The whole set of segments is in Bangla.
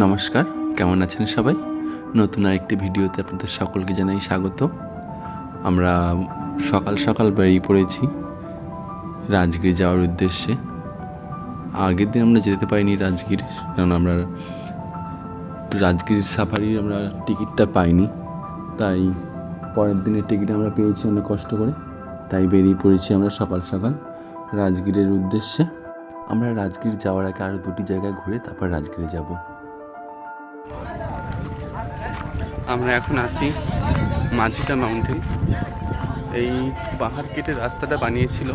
নমস্কার, কেমন আছেন সবাই? নতুন আরেকটি ভিডিওতে আপনাদের সকলকে জানাই স্বাগত। আমরা সকাল সকাল বেরিয়ে পড়েছি রাজগীর যাওয়ার উদ্দেশ্যে। আগের দিন আমরা যেতে পারিনি রাজগীর, কারণ আমরা রাজগীর সাফারির আমরা টিকিটটা পাইনি। তাই পরের দিনের টিকিট আমরা পেয়েছি অনেক কষ্ট করে। তাই বেরিয়ে পড়েছি আমরা সকাল সকাল রাজগীরের উদ্দেশ্যে। আমরা রাজগীর যাওয়ার আগে আরও দুটি জায়গায় ঘুরে তারপর রাজগীরে যাব। আমরা এখন আছি মাঝিটা মাউন্টেন এই পাহাড় কেটে রাস্তাটা বানিয়েছিল।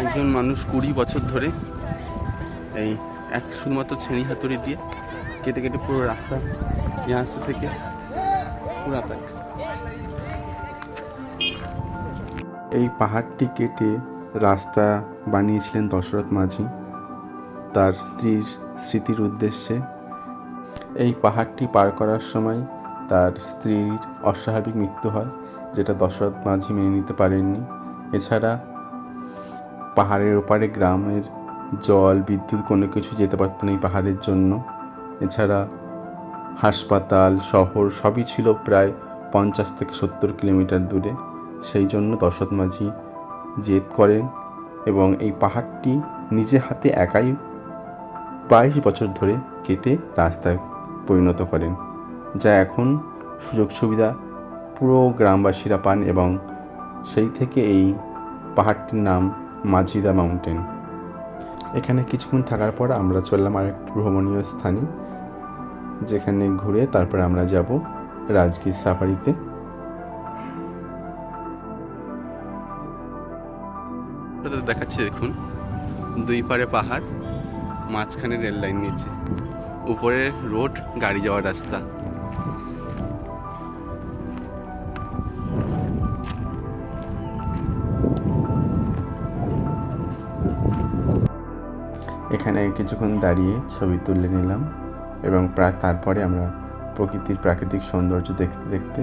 একজন মানুষ কুড়ি বছর ধরে এই এক শুধুমাত্র ছেনি হাতুড়ি দিয়ে কেটে কেটে পুরো রাস্তা ইয়াসে থেকে পুরা এই পাহাড়টি কেটে রাস্তা বানিয়েছিলেন দশরথ মাঝি। তার স্ত্রীর স্মৃতির উদ্দেশ্যে এই পাহাড়টি পার করার সময় তার স্ত্রীর অস্বাভাবিক মৃত্যু হয়, যেটা দশরথ মাঝি মেনে নিতে পারেননি। এছাড়া পাহাড়ের ওপারে গ্রামের জল, বিদ্যুৎ কোনো কিছু যেতে পারতো না এই পাহাড়ের জন্য। এছাড়া হাসপাতাল, শহর সবই ছিল প্রায় পঞ্চাশ থেকে সত্তর কিলোমিটার দূরে। সেই জন্য দশরথ মাঝি জেদ করেন এবং এই পাহাড়টি নিজে হাতে একাই বাইশ বছর ধরে কেটে রাস্তায় পরিণত করেন, যা এখন সুযোগ সুবিধা পুরো গ্রামবাসীরা পান এবং সেই থেকে এই পাহাড়টির নাম মাঝিদা মাউন্টেন। এখানে কিছুক্ষণ থাকার পর আমরা চললাম আর একটি ভ্রমণীয় স্থানে, যেখানে ঘুরে তারপরে আমরা যাব রাজগীর সাফারিতে। দেখাচ্ছি দেখুন, দুই পারে পাহাড় মাঝখানে রেল লাইন নিচে উপরে রোড গাড়ি যাওয়ার রাস্তা। এখানে কিছুক্ষণ দাঁড়িয়ে ছবি তুলে নিলাম এবং প্রায় তারপরে আমরা প্রকৃতির প্রাকৃতিক সৌন্দর্য দেখতে দেখতে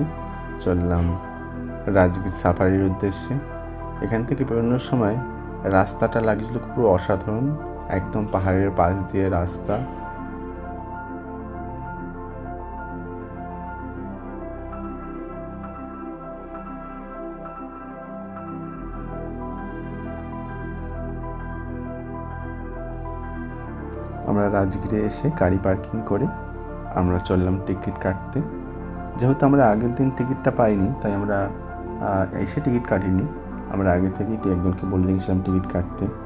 চললাম রাজগীর সাফারির উদ্দেশ্যে। এখান থেকে বেরোনোর সময় রাস্তাটা লাগছিল পুরো অসাধারণ। একদম পাহাড়ের পাশ দিয়ে রাস্তা। আমরা রাজগিরে এসে গাড়ি পার্কিং করে আমরা চললাম টিকিট কাটতে। যেহেতু আমরা আগের দিন টিকিটটা পাইনি, তাই আমরা এসে টিকিট কাটিনি। আমরা আগে থেকেই একজনকে বলে দিয়েছিলাম টিকিট কাটতে।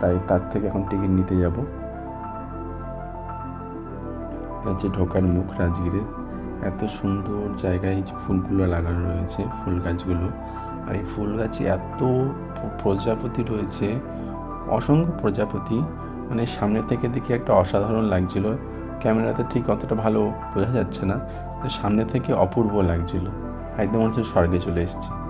তাই তার থেকে এখন টিকিট নিতে যাব। হচ্ছে ঢোকার মুখ রাজগীরের এত সুন্দর জায়গায় ফুলগুলো লাগানো রয়েছে, ফুল গাছগুলো। আর এই ফুল গাছে এত প্রজাপতি রয়েছে, অসংখ্য প্রজাপতি। মানে সামনে থেকে দেখে একটা অসাধারণ লাগছিল। ক্যামেরাতে ঠিক অতটা ভালো বোঝা যাচ্ছে না সামনে থেকে অপূর্ব লাগছিল। একদম হচ্ছে স্বর্গে চলে এসেছি।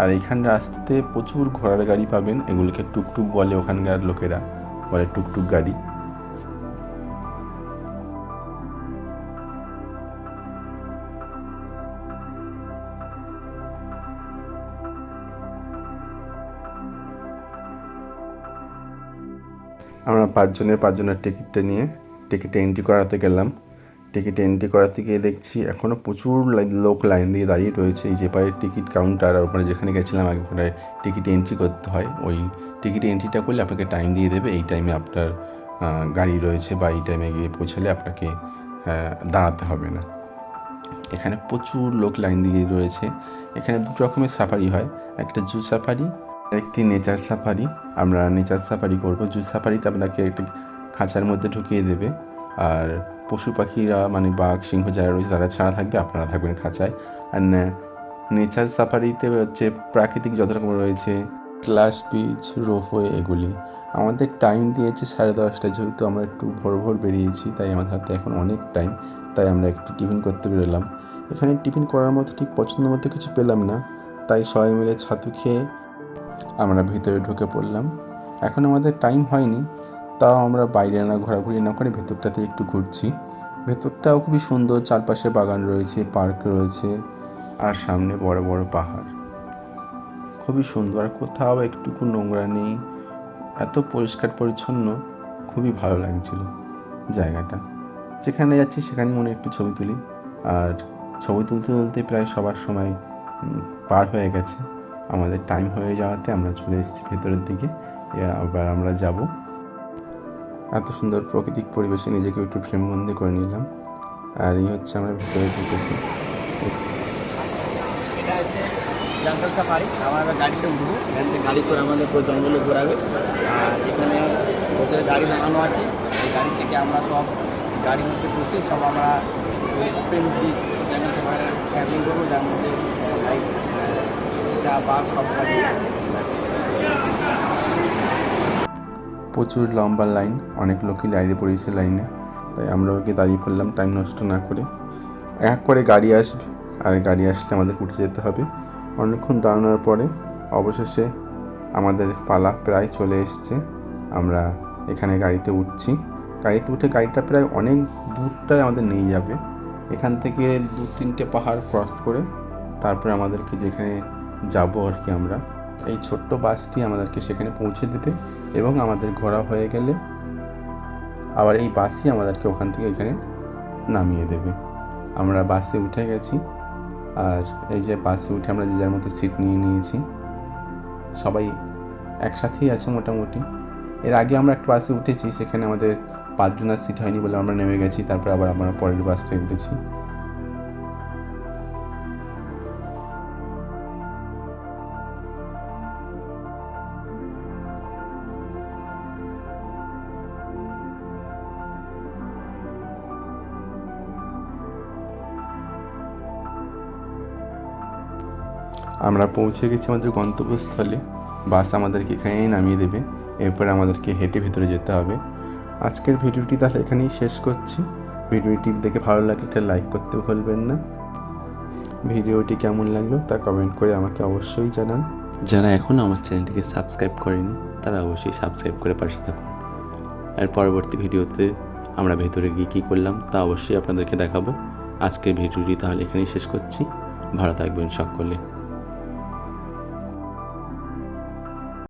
আর এইখান রাস্তাতে প্রচুর ঘোড়ার গাড়ি পাবেন। এগুলোকে টুকটুক বলে ওখানকার লোকেরা, বলে টুকটুক গাড়ি। আমরা পাঁচজনের পাঁচজনের টিকিটটা নিয়ে টিকিটে এন্ট্রি করাতে গেলাম। টিকিট এন্ট্রি করাতে গিয়ে দেখছি এখনও প্রচুর লোক লাইন দিয়ে দাঁড়িয়ে রয়েছে। এই যে পারে টিকিট কাউন্টার, আর ওখানে যেখানে গেছিলাম আগে ওখানে টিকিট এন্ট্রি করতে হয়। ওই টিকিট এন্ট্রিটা করলে আপনাকে টাইম দিয়ে দেবে। এই টাইমে আপনার গাড়ি রয়েছে বা এই টাইমে গিয়ে পৌঁছালে আপনাকে দাঁড়াতে হবে না। এখানে প্রচুর লোক লাইন দিয়ে রয়েছে। এখানে দুটো রকমের সাফারি হয়। একটা জু সাফারি একটি নেচার সাফারি। আমরা নেচার সাফারি করব। জু সাফারিতে আপনাকে একটা খাঁচার মধ্যে ঢুকিয়ে দেবে। আর পশু পাখিরা মানে বাঘ, সিংহ যারা রয়েছে তারা ছাড়া থাকবে, আপনারা থাকবেন খাঁচায়। আর নেচার সাফারিতে হচ্ছে প্রাকৃতিক যত রকম রয়েছে ক্লাস বিচ রোপওয়ে এগুলি। আমাদের টাইম দিয়েছে সাড়ে দশটা, যেহেতু আমরা একটু ভোর ভোর বেরিয়েছি, তাই আমাদের হাতে এখন অনেক টাইম তাই আমরা একটু টিফিন করতে বেরোলাম। এখানে টিফিন করার মতো ঠিক পছন্দ মতো কিছু পেলাম না, তাই সবাই মিলে ছাতু খেয়ে আমরা ভিতরে ঢুকে পড়লাম। এখন আমাদের টাইম হয়নি তাও আমরা বাইরে না, ঘোরাঘুরি না করে ভেতরটাতে একটু ঘুরছি। ভেতরটাও খুবই সুন্দর, চারপাশে বাগান রয়েছে, পার্ক রয়েছে আর সামনে বড় বড় পাহাড়। খুবই সুন্দর, আর কোথাও একটুকু নোংরা নেই, এত পরিষ্কার পরিচ্ছন্ন, খুবই ভালো লাগছিল জায়গাটা। যেখানে যাচ্ছি সেখানে মনে একটু ছবি তুলি। আর ছবি তুলতে তুলতে প্রায় সবার সময় পার হয়ে গেছে। আমাদের টাইম হয়ে যাওয়াতে আমরা চলে এসেছি ভেতরের দিকে। এ, আবার আমরা যাব এত সুন্দর প্রাকৃতিক পরিবেশে নিজেকে একটু ফ্রেমবন্দি করে নিলাম। আর এই হচ্ছে আমরা ভেতরে ঢুকেছি। জঙ্গল সাফারি। আমরা গাড়িতে উঠবো এখান থেকে গাড়ি করে আমাদের পুরো জঙ্গলে ঘোরাবে। আর এখানে ওদের গাড়ি লাগানো আছে। এই গাড়ি থেকে আমরা সব গাড়ির মধ্যে বসে সব আমরা ওপেন যে জঙ্গল সাফারি ক্যাম্পিং করব, যার মধ্যে লাইক সীতা বাঘ সব থাকবে। প্রচুর লম্বা লাইন, অনেক লোকই লাইনে পড়েছে লাইনে। তাই আমরা ওকে দাঁড়িয়ে পড়লাম টাইম নষ্ট না করে। এক করে গাড়ি আসবে, আর গাড়ি আসলে আমাদের উঠে যেতে হবে। অনেকক্ষণ দাঁড়ানোর পরে অবশেষে আমাদের পালা প্রায় চলে এসছে। আমরা এখানে গাড়িতে উঠছি। গাড়িতে উঠে গাড়িটা প্রায় অনেক দূরটায় আমাদের নিয়ে যাবে। এখান থেকে দু তিনটে পাহাড় ক্রস করে তারপরে আমাদেরকে যেখানে যাব আর কি আমরা। এই ছোট্ট বাসটি আমাদেরকে সেখানে পৌঁছে দেবে এবং আমাদের ঘোরা হয়ে গেলে আবার এই বাসই আমাদেরকে ওখান থেকে এখানে নামিয়ে দেবে। আমরা বাসে উঠে গেছি আর এই যে বাসে উঠে আমরা যে যার মতো সিট নিয়ে নিয়েছি, সবাই একসাথেই আছে মোটামুটি। এর আগে আমরা একটা বাসে উঠেছি, সেখানে আমাদের পাঁচজনের সিট হয়নি বলে আমরা নেমে গেছি, তারপর আবার আমরা পরের বাসটায় উঠেছি। আমরা পৌঁছে গেছি আমাদের গন্তব্যস্থলে। বাস আমাদেরকে এখানেই নামিয়ে দেবে। এরপরে আমাদেরকে হেঁটে ভেতরে যেতে হবে। আজকের ভিডিওটি তাহলে এখানেই শেষ করছি। ভিডিওটি দেখে ভালো লাগলে একটা লাইক করতে ভুলবেন না। ভিডিওটি কেমন লাগল তা কমেন্ট করে আমাকে অবশ্যই জানান। যারা এখন আমার চ্যানেলটিকে সাবস্ক্রাইব করেনি, তারা অবশ্যই সাবস্ক্রাইব করে পাশে থাকুন। আর পরবর্তী ভিডিওতে আমরা ভেতরে গিয়ে কী করলাম তা অবশ্যই আপনাদেরকে দেখাবো। আজকের ভিডিওটি তাহলে এখানেই শেষ করছি। ভালো থাকবেন সকলে।